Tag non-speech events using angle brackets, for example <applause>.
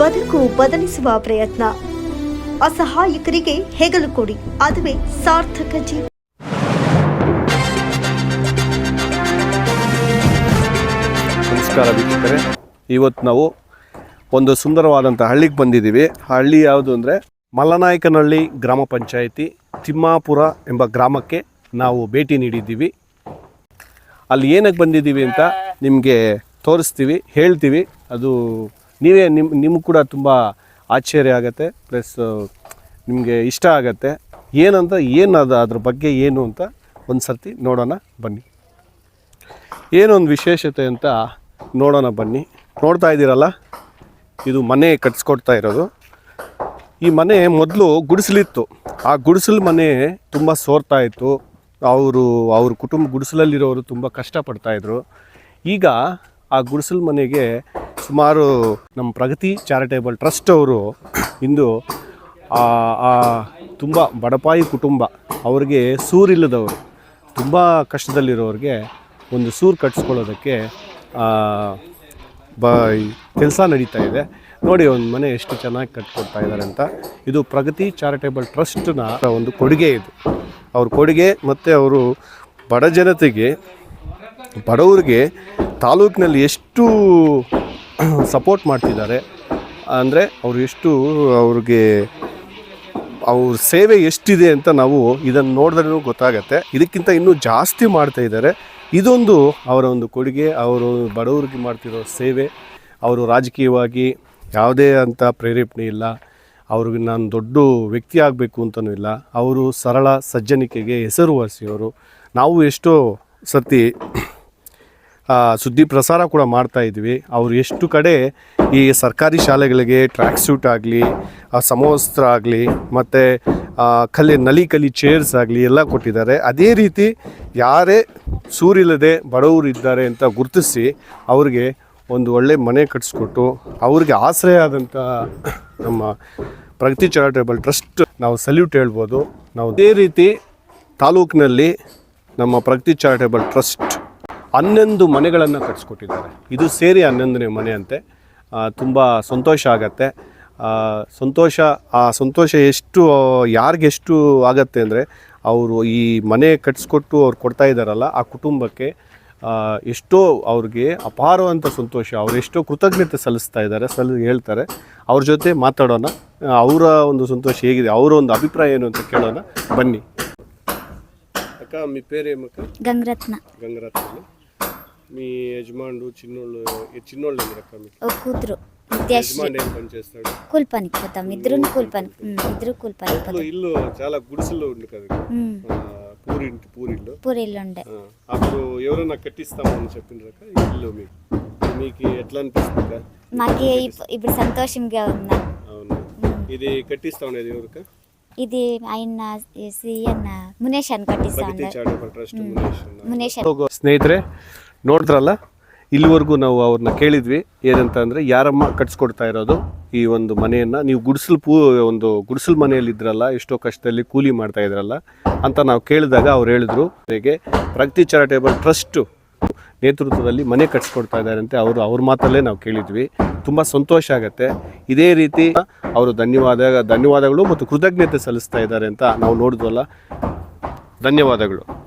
ಬದುಕು ಬದಲಿಸುವ ಪ್ರಯತ್ನ. ಅಸಹಾಯಕರಿಗೆ ಹೆಗಲು ಕೊಡಿ. ಅದುವೇ ಸಾರ್ಥಕ ಜೀವನ ನಮಸ್ಕಾರ ವೀಕ್ಷಕರೇ. ಇವತ್ತು ನಾವು ಒಂದು ಸುಂದರವಾದಂಥ ಹಳ್ಳಿಗೆ ಬಂದಿದ್ದೀವಿ. ಹಳ್ಳಿ ಯಾವುದು ಅಂದರೆ ಮಲ್ಲನಾಯಕನಹಳ್ಳಿ ಗ್ರಾಮ ಪಂಚಾಯಿತಿ ತಿಮ್ಮಾಪುರ ಎಂಬ ಗ್ರಾಮಕ್ಕೆ ನಾವು ಭೇಟಿ ನೀಡಿದ್ದೀವಿ. ಅಲ್ಲಿ ಏನಕ್ಕೆ ಬಂದಿದ್ದೀವಿ ಅಂತ ನಿಮಗೆ ತೋರಿಸ್ತೀವಿ, ಹೇಳ್ತೀವಿ. ಅದು ನೀವೇ ನಿಮ್ಮ ನಿಮ್ಗೆ ಕೂಡ ತುಂಬ ಆಶ್ಚರ್ಯ ಆಗುತ್ತೆ, ಪ್ಲಸ್ ನಿಮಗೆ ಇಷ್ಟ ಆಗತ್ತೆ. ಏನಂತ ಏನು ಅದು ಅದ್ರ ಬಗ್ಗೆ ಏನು ಅಂತ ಒಂದು ಸರ್ತಿ ನೋಡೋಣ ಬನ್ನಿ. ಏನೊಂದು ವಿಶೇಷತೆ ಅಂತ ನೋಡೋಣ ಬನ್ನಿ. ನೋಡ್ತಾ ಇದ್ದೀರಲ್ಲ? ಇದು ಮನೆ ಕಟ್ಸ್ಕೊಡ್ತಾ ಇರೋದು. ಈ ಮನೆ ಮೊದಲು ಗುಡಿಸಲಿತ್ತು. ಆ ಗುಡಿಸಲು ಮನೆ ತುಂಬ ಸೋರ್ತಾ ಇತ್ತು. ಅವರು, ಅವ್ರ ಕುಟುಂಬ ಗುಡಿಸಲಲ್ಲಿರೋರು ತುಂಬ ಕಷ್ಟಪಡ್ತಾಯಿದ್ರು ಈಗ ಆ ಗುಡಿಸಲು ಮನೆಗೆ ಸುಮಾರು ನಮ್ಮ ಪ್ರಗತಿ ಚಾರಿಟೇಬಲ್ ಟ್ರಸ್ಟ್ ಅವರು ಇಂದು ತುಂಬ ಬಡಪಾಯಿ ಕುಟುಂಬ ಅವ್ರಿಗೆ ಸೂರಿಲ್ಲದವರು ತುಂಬ ಕಷ್ಟದಲ್ಲಿರೋರಿಗೆ ಒಂದು ಸೂರು ಕಟ್ಸ್ಕೊಳ್ಳೋದಕ್ಕೆ ಆ, ಬ ಕೆಲಸ ನಡೀತಾ ಇದೆ. ನೋಡಿ ಒಂದು ಮನೆ ಎಷ್ಟು ಚೆನ್ನಾಗಿ ಕಟ್ಕೊಡ್ತಾ ಇದ್ದಾರೆ ಅಂತ. ಇದು ಪ್ರಗತಿ ಚಾರಿಟೇಬಲ್ ಟ್ರಸ್ಟ್ನ ಒಂದು ಕೊಡುಗೆ ಇದು. ಅವ್ರ ಕೊಡುಗೆ ಮತ್ತು ಅವರು ಬಡ ಜನತೆಗೆ ಬಡವ್ರಿಗೆ ತಾಲೂಕಿನಲ್ಲಿ ಎಷ್ಟು <clears throat> ಸಪೋರ್ಟ್ ಮಾಡ್ತಿದ್ದಾರೆ. ಅಂದರೆ ಅವರು ಎಷ್ಟು ಅವ್ರಿಗೆ ಅವ್ರ ಸೇವೆ ಎಷ್ಟಿದೆ ಅಂತ ನಾವು ಇದನ್ನು ನೋಡಿದ್ರೂ ಗೊತ್ತಾಗತ್ತೆ. ಇದಕ್ಕಿಂತ ಇನ್ನೂ ಜಾಸ್ತಿ ಮಾಡ್ತಾ ಇದ್ದಾರೆ. ಇದೊಂದು ಅವರ ಒಂದು ಕೊಡುಗೆ, ಅವರು ಬಡವರಿಗೆ ಮಾಡ್ತಿರೋ ಸೇವೆ. ಅವರು ರಾಜಕೀಯವಾಗಿ ಯಾವುದೇ ಅಂತ ಪ್ರೇರೇಪಣೆ ಇಲ್ಲ. ಅವ್ರಿಗೆ ನಾನು ದೊಡ್ಡ ವ್ಯಕ್ತಿ ಆಗಬೇಕು ಅಂತಲೂ ಇಲ್ಲ. ಅವರು ಸರಳ ಸಜ್ಜನಿಕೆಗೆ ಹೆಸರುವಾಸಿಯವರು ನಾವು ಎಷ್ಟೋ ಸತಿ ಸುದ್ದಿ ಪ್ರಸಾರ ಕೂಡ ಮಾಡ್ತಾ ಇದ್ವಿ. ಅವರು ಎಷ್ಟು ಕಡೆ ಈ ಸರ್ಕಾರಿ ಶಾಲೆಗಳಿಗೆ ಟ್ರ್ಯಾಕ್ ಸೂಟ್ ಆಗಲಿ ಸಮವಸ್ತ್ರ ಆಗಲಿ, ಮತ್ತು ಕಲಿ ನಲಿ ಕಲಿ ಚೇರ್ಸ್ ಆಗಲಿ ಎಲ್ಲ ಕೊಟ್ಟಿದ್ದಾರೆ. ಅದೇ ರೀತಿ ಯಾರೇ ಸೂರಿಲ್ಲದೆ ಬಡವರು ಇದ್ದಾರೆ ಅಂತ ಗುರುತಿಸಿ ಅವ್ರಿಗೆ ಒಂದು ಒಳ್ಳೆ ಮನೆ ಕಟ್ಟಿಸ್ಕೊಟ್ಟು ಅವ್ರಿಗೆ ಆಶ್ರಯ ಆದಂಥ ನಮ್ಮ ಪ್ರಗತಿ ಚಾರಿಟೇಬಲ್ ಟ್ರಸ್ಟ್ ನಾವು ಸಲ್ಯೂಟ್ ಹೇಳ್ಬೋದು. ನಾವು ಅದೇ ರೀತಿ ತಾಲೂಕಿನಲ್ಲಿ ನಮ್ಮ ಪ್ರಗತಿ ಚಾರಿಟೇಬಲ್ ಟ್ರಸ್ಟ್ ಹನ್ನೊಂದು ಮನೆಗಳನ್ನು ಕಟ್ಸ್ಕೊಟ್ಟಿದ್ದಾರೆ. ಇದು ಸೇರಿ ಹನ್ನೊಂದನೇ ಮನೆಯಂತೆ ತುಂಬ ಸಂತೋಷ ಆಗತ್ತೆ. ಸಂತೋಷ ಆ ಸಂತೋಷ ಎಷ್ಟು ಯಾರಿಗೆಷ್ಟು ಆಗತ್ತೆ ಅಂದರೆ ಅವರು ಈ ಮನೆ ಕಟ್ಸ್ಕೊಟ್ಟು ಅವ್ರು ಕೊಡ್ತಾ ಇದ್ದಾರಲ್ಲ ಆ ಕುಟುಂಬಕ್ಕೆ ಎಷ್ಟೋ ಅವ್ರಿಗೆ ಅಪಾರವಂಥ ಸಂತೋಷ ಅವರೆಷ್ಟೋ ಕೃತಜ್ಞತೆ ಸಲ್ಲಿಸ್ತಾ ಇದ್ದಾರೆ ಸಲ್ ಹೇಳ್ತಾರೆ. ಅವ್ರ ಜೊತೆ ಮಾತಾಡೋಣ. ಅವರ ಒಂದು ಸಂತೋಷ ಹೇಗಿದೆ ಅವರ ಒಂದು ಅಭಿಪ್ರಾಯ ಏನು ಅಂತ ಕೇಳೋಣ. ಬನ್ನಿ. ಅಕ್ಕ ಮಿ ಮಕ್ಕ ಗಂಗರತ್ನ. ಗಂಗರತ್ನ. మీ యజమానుడు చిన్నోళ్ళు చిన్నోళ్ళు ఎందరక్క మీకు? ఒక కూతురు విద్యాశ్రీ. చేస్తాడు? కూలి పనికి పోతాం ఇద్దరు కూలి పని ఇద్దరు కూలి ఇల్లు చాలా గుడిసెల్లో ఉంది కదా ఉమ్, ఆ, పూరింటి పూరిల్లు? పూరీలు ఉండే. ఆ, అప్పుడు ఎవరైనా కట్టిస్తామని చెప్పినారక ఇల్లు మీకు మీకు ఎట్లా అనిపిస్తుంది మాకు ఇప్పుడు సంతోషంగా ఉన్నా అవును. ఇది కట్టిస్తా ఉండేది ఎవరిక? ఇది ఆయన సీఎన్ మునేష్ అని ప్రగతి కట్టిస్తాను చారిటబుల్ ట్రస్ట్ మునేష్ మునేష్ ನೋಡಿದ್ರಲ್ಲ? ಇಲ್ಲಿವರೆಗೂ ನಾವು ಅವ್ರನ್ನ ಕೇಳಿದ್ವಿ. ಏನಂತ ಅಂದರೆ ಯಾರಮ್ಮ ಕಟ್ಸ್ಕೊಡ್ತಾ ಇರೋದು? ಈ ಒಂದು ಮನೆಯನ್ನು ನೀವು ಗುಡಿಸಲು ಪೂ, ಒಂದು ಗುಡಿಸಲು ಮನೆಯಲ್ಲಿ ಇದ್ರಲ್ಲ, ಎಷ್ಟೋ ಕಷ್ಟದಲ್ಲಿ ಕೂಲಿ ಮಾಡ್ತಾ ಇದ್ರಲ್ಲ, ಅಂತ ನಾವು ಕೇಳಿದಾಗ ಅವ್ರು ಹೇಳಿದ್ರು. ಹೇಗೆ? ಪ್ರಗತಿ ಚಾರಿಟೇಬಲ್ ಟ್ರಸ್ಟು ನೇತೃತ್ವದಲ್ಲಿ ಮನೆ ಕಟ್ಸ್ಕೊಡ್ತಾ ಅಂತ ಅವರು, ಅವ್ರ ಮಾತಲ್ಲೇ ನಾವು ಕೇಳಿದ್ವಿ. ತುಂಬ ಸಂತೋಷ ಆಗುತ್ತೆ. ಇದೇ ರೀತಿ ಅವರು ಧನ್ಯವಾದ, ಧನ್ಯವಾದಗಳು ಮತ್ತು ಕೃತಜ್ಞತೆ ಸಲ್ಲಿಸ್ತಾ ಇದ್ದಾರೆ ಅಂತ ನಾವು ನೋಡಿದ್ವಲ್ಲ. ಧನ್ಯವಾದಗಳು.